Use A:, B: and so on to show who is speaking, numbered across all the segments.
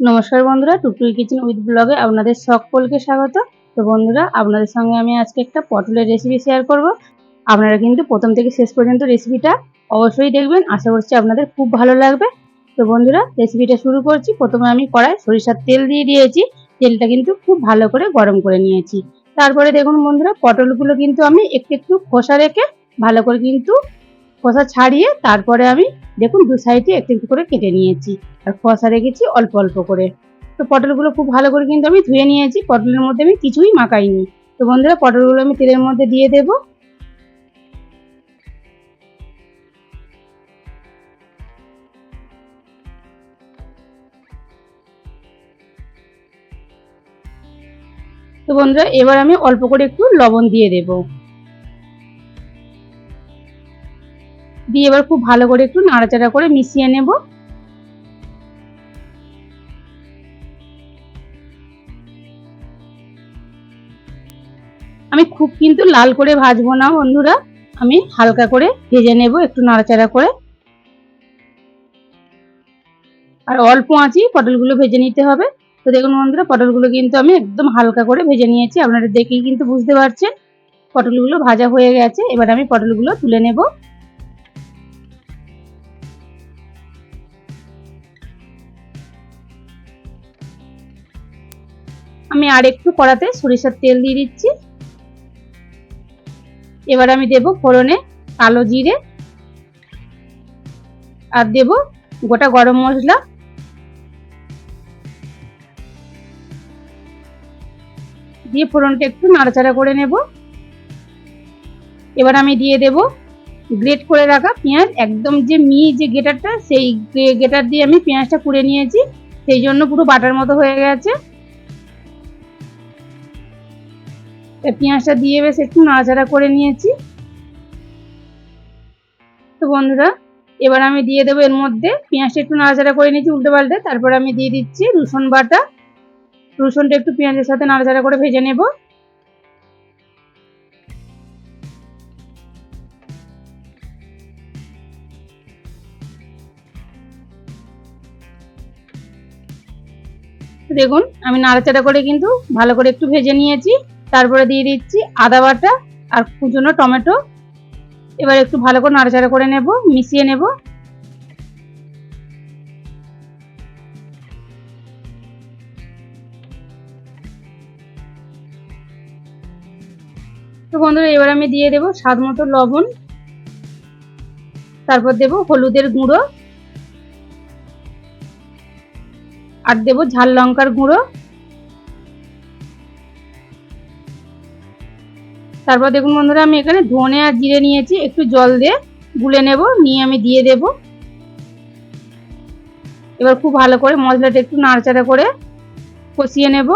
A: নমস্কার বন্ধুরা টুকটুকি kitchen with ব্লগে আপনাদের সকলকে স্বাগত। তো বন্ধুরা, আপনাদের সঙ্গে আমি আজকে একটা পটলের রেসিপি শেয়ার করব। আপনারা কিন্তু প্রথম থেকে শেষ পর্যন্ত রেসিপিটা অবশ্যই দেখবেন। আশা করছি আপনাদের খুব ভালো লাগবে। তো বন্ধুরা রেসিপিটা শুরু করছি। প্রথমে আমি কড়াই সরিষার তেল দিয়ে দিয়েছি। তেলটা কিন্তু খুব ভালো করে গরম করে নিয়েছি। তারপরে দেখুন বন্ধুরা, পটলগুলো কিন্তু আমি একটু একটু খোসা রেখে ভালো করে কিন্তু খোসা ছাড়িয়ে তারপরে আমি দেখুন দু সাইডে একটু একটু করে কেটে নিয়েছি। আর খোসা রেখেছি অল্প অল্প করে। তো পটলগুলো খুব ভালো করে কিন্তু আমি ধুয়ে নিয়েছি। পটলের মধ্যে আমি কিছুই মাখাইনি। তো বন্ধুরা, পটলগুলো আমি তেলের মধ্যে দিয়ে দেব। তো বন্ধুরা, এবার আমি অল্প করে একটু লবণ দিয়ে দেব। দিয়ে এবার খুব ভালো করে একটু নাড়াচাড়া করে মিশিয়ে নেব। আমি খুব কিন্তু লাল করে ভাজবো না বন্ধুরা, আমি হালকা করে ভেজে নেব একটু নাড়াচাড়া করে। আর অল্প আঁচি পটলগুলো ভেজে নিতে হবে। তো দেখুন বন্ধুরা, পটলগুলো কিন্তু আমি একদম হালকা করে ভেজে নিয়েছি, আপনারা দেখেই কিন্তু বুঝতে পারছেন। পটলগুলো ভাজা হয়ে গেছে, এবার আমি পটলগুলো তুলে নেব। আমি আর একটু কড়াতে সরিষার তেল দিয়ে দিচ্ছি। এবার আমি দেব ফোড়নে কালো জিরে আর দেব গোটা গরম মশলা। দিয়ে ফোড়নটা একটু নাড়াচাড়া করে নেব। এবার আমি দিয়ে দেব গ্রেট করে রাখা পেঁয়াজ। একদম যে মি যে গেটারটা, সেই গেটার দিয়ে আমি পেঁয়াজটা কুড়ে নিয়েছি, সেই জন্য পুরো বাটার মতো হয়ে গেছে। পেঁয়াজটা দিয়ে বেশ একটু নাড়াচাড়া করে নিয়েছি। তো বন্ধুরা, এবার আমি দিয়ে দেবো এর মধ্যে পেঁয়াজটা একটু নাড়াচাড়া করে নিয়েছি উল্টে পাল্টে। তারপর আমি দিয়ে দিচ্ছি রসুন বাটা। রসুনটা একটু পেঁয়াজের সাথে নাড়াচাড়া করে ভেজে নেব। দেখুন, আমি নাড়াচাড়া করে কিন্তু ভালো করে একটু ভেজে নিয়েছি। তারপরে দিয়ে দিচ্ছি আদা বাটা আর কুচনো টমেটো। এবার একটু ভালো করে নাড়াচাড়া করে নেব, মিশিয়ে নেব। তো বন্ধুরা, এবার আমি দিয়ে দেব স্বাদ মতো লবণ। তারপর দেব হলুদের গুঁড়ো। আর দেব ঝাল লঙ্কার গুঁড়ো। তারপর দেখুন বন্ধুরা, আমি এখানে ধনে আর জিরে নিয়েছি, একটু জল দিয়ে গুলে নেব, নিয়ে আমি দিয়ে দেব। এবার খুব ভালো করে মশলাটা একটু নাড়াচাড়া করে কষিয়ে নেব।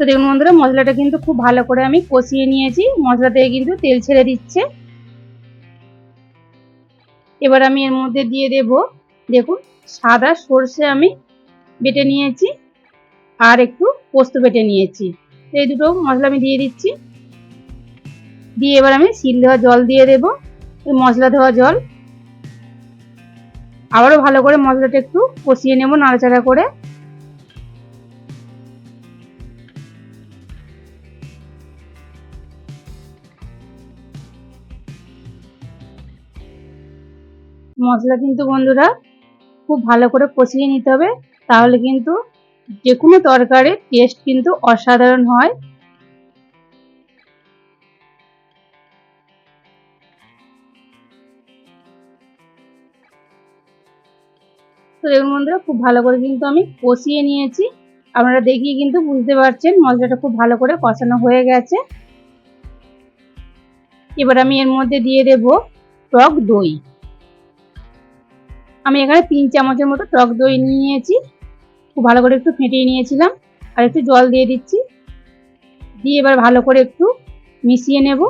A: তো দেখুন বন্ধুরা, মশলাটা কিন্তু খুব ভালো করে আমি কষিয়ে নিয়েছি। মশলা থেকে কিন্তু তেল ছেড়ে দিচ্ছে। এবার আমি এর মধ্যে দিয়ে দেব, দেখুন, সাদা সর্ষে আমি বেটে নিয়েছি আর একটু পোস্ত বেটে নিয়েছি। এই দুটো মশলা আমি দিয়ে দিচ্ছি। দিয়ে এবার আমি শিল দেওয়া জল দিয়ে দেব মশলা দেওয়া জল। আবারও ভালো করে মশলাটা একটু কষিয়ে নেব নাড়াচাড়া করে। মশলা কিন্তু বন্ধুরা খুব ভালো করে কষিয়ে নিতে হবে। তাহলে কিন্তু যে কোনো তরকারির টেস্ট কিন্তু অসাধারণ হয়। তো দেখুন বন্ধুরা, খুব ভালো করে কিন্তু আমি কষিয়ে নিয়েছি। আপনারা দেখিয়ে কিন্তু বুঝতে পারছেন মশলাটা খুব ভালো করে কষানো হয়ে গেছে। এবার আমি এর মধ্যে দিয়ে দেব টক দই। আমি এখানে তিন চামচের মতো টক দই নিয়েছি। খুব ভালো করে একটু ফেটিয়ে নিয়েছিলাম। আর একটু জল দিয়ে দিচ্ছি। দিয়ে এবার ভালো করে একটু মিশিয়ে নেব।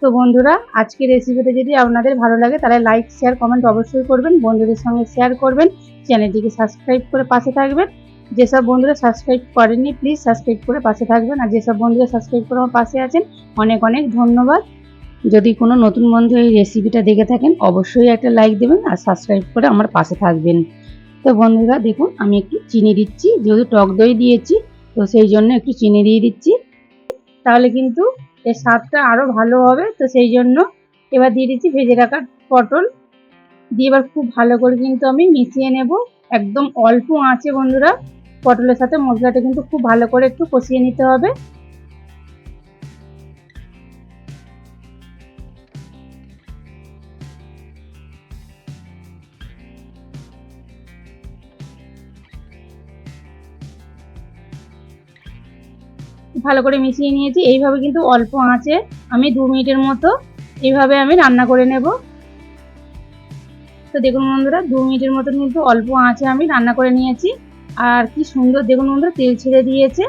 A: তো বন্ধুরা, আজকের রেসিপিটা যদি আপনাদের ভালো লাগে, তাহলে লাইক শেয়ার কমেন্ট অবশ্যই করবেন। বন্ধুদের সঙ্গে শেয়ার করবেন। চ্যানেলটিকে সাবস্ক্রাইব করে পাশে থাকবেন। যেসব বন্ধুরা সাবস্ক্রাইব করেননি প্লিজ সাবস্ক্রাইব করে পাশে থাকবেন। আর যেসব বন্ধুরা সাবস্ক্রাইব করে আমার পাশে আছেন, অনেক অনেক ধন্যবাদ। যদি কোনো নতুন বন্ধু এই রেসিপিটা দেখে থাকেন, অবশ্যই একটা লাইক দেবেন আর সাবস্ক্রাইব করে আমার পাশে থাকবেন। তো বন্ধুরা, দেখুন, আমি একটু চিনি দিচ্ছি, যেহেতু টক দই দিয়েছি, তো সেই জন্য একটু চিনি দিয়ে দিচ্ছি। তাহলে কিন্তু এর স্বাদটা আরও ভালো হবে, তো সেই জন্য এবার দিয়ে দিচ্ছি ভেজে রাখা পটল। দিয়ে এবার খুব ভালো করে কিন্তু আমি মিশিয়ে নেব, একদম অল্প আঁচে বন্ধুরা। পটলের সাথে মশলাটা কিন্তু খুব ভালো করে একটু কষিয়ে নিতে হবে। ভালো করে মিশিয়ে নিয়েছি। এইভাবে কিন্তু অল্প আঁচে আমি দু মিনিটের মতো এইভাবে আমি রান্না করে নেব। তো দেখুন বন্ধুরা, দু মিনিটের মতো কিন্তু অল্প আঁচে আমি রান্না করে নিয়েছি। আর কি সুন্দর দেখুন বন্ধুরা, তেল ছেড়ে দিয়েছে।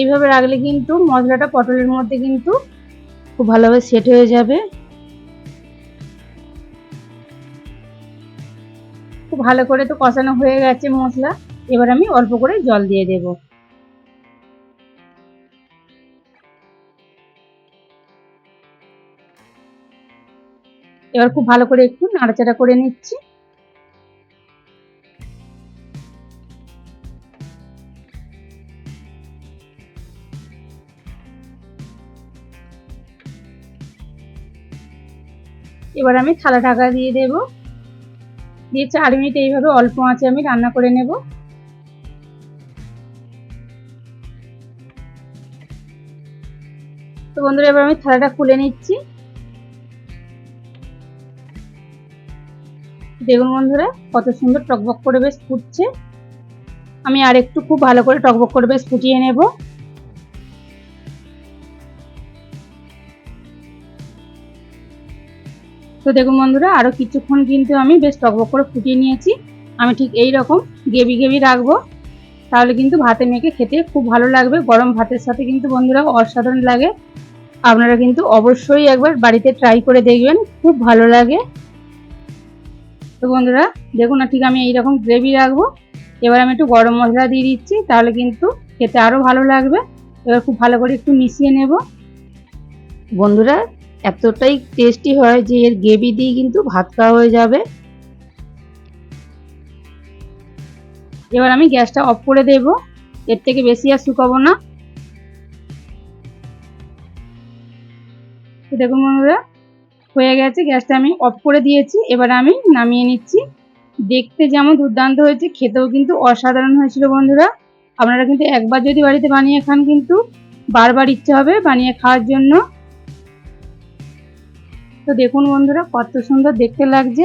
A: এইভাবে রাখলে কিন্তু মশলাটা পটলের মধ্যে কিন্তু খুব ভালোভাবে সেট হয়ে যাবে। খুব ভালো করে তো কষানো হয়ে গেছে মশলা। এবার আমি অল্প করে জল দিয়ে দেবো। এবার খুব ভালো করে একটু নাড়াচাড়া করে নিচ্ছি। এবার আমি থালা ঢাকা দিয়ে দেব। দিয়ে চার মিনিট এইভাবে অল্প আঁচে আমি রান্না করে নেব। তো বন্ধুরা, এবার আমি থালাটা খুলে নিচ্ছি। দেখুন বন্ধুরা, কত সুন্দর টকবক করে বেশ ফুটছে। আমি আর একটু খুব ভালো করে টকবক করে বেশ ফুটিয়ে নেব। তো দেখুন বন্ধুরা আরও কিছুক্ষণ কিন্তু আমি বেশ টকবক করে ফুটিয়ে নিয়েছি। আমি ঠিক এই রকম গেবি গেবি রাখব। তাহলে কিন্তু ভাতে মেখে খেতে খুব ভালো লাগবে। গরম ভাতের সাথে কিন্তু বন্ধুরা অসাধারণ লাগে। আপনারা কিন্তু অবশ্যই একবার বাড়িতে ট্রাই করে দেখবেন। খুব ভালো লাগে। তো বন্ধুরা দেখুন না ঠিক আমি এইরকম গ্রেভি রাখব। এবার আমি একটু গরম মশলা দিয়ে দিচ্ছি তাহলে কিন্তু খেতে আরও ভালো লাগবে। এবার খুব ভালো করে একটু মিশিয়ে নেব। বন্ধুরা এতটাই টেস্টি হয় যে এর গ্রেভি দিয়ে কিন্তু ভাত খাওয়া হয়ে যাবে। এবার আমি গ্যাসটা অফ করে দেব। এর থেকে বেশি আর শুকাবো না। দেখুন বন্ধুরা হয়ে গেছে, গ্যাসটা আমি অফ করে দিয়েছি। এবার আমি নামিয়ে নিচ্ছি। দেখতে যেমন দুর্দান্ত হয়েছে, খেতেও কিন্তু অসাধারণ হয়েছিল বন্ধুরা। আপনারা কিন্তু একবার যদি বাড়িতে বানিয়ে খান কিন্তু বারবার ইচ্ছে হবে বানিয়ে খাওয়ার জন্য। তো দেখুন বন্ধুরা, কত সুন্দর দেখতে লাগছে।